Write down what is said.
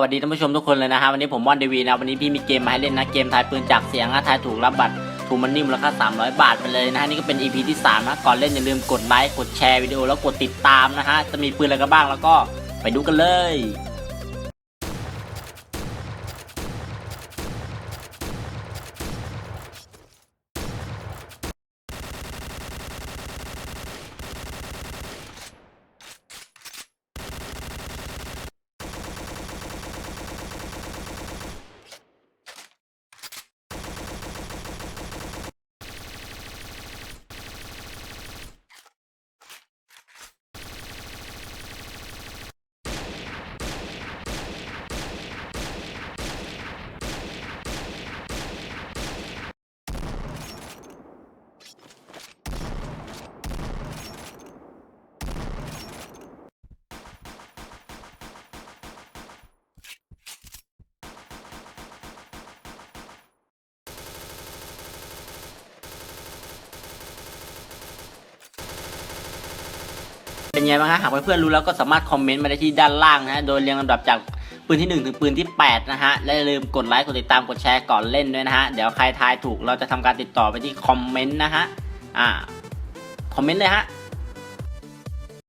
วัสดีท่านผู้ชมทุกคนเลยนะฮะวันนี้ผมวอนเดวีนะวันนี้พี่มีเกมมาให้เล่นนะเกมทายปืนจากเสียงนะทายถูกรับบัตรถูกมันนิ่มูลค่า300 บาทไปเลยนะฮะนี่ก็เป็น EP ที่3นะก่อนเล่นอย่าลืมกดไลค์กดแชร์วิดีโอแล้วกดติดตามนะฮะจะมีปืนอะไรกันบ้างแล้วก็ไปดูกันเลย เป็นไงบ้างฮะหากเพื่อนๆรู้แล้วก็สามารถคอมเมนต์มาได้ที่ด้านล่างนะฮะโดยเรียงลำดับจากปืนที่ 1 ถึงปืนที่ 8 นะฮะ และอย่าลืมกดไลค์ กดติดตาม กดแชร์ก่อนเล่นด้วยนะฮะ เดี๋ยวใครทายถูกเราจะทำการติดต่อไปที่คอมเมนต์นะฮะ อ่า คอมเมนต์เลยฮะ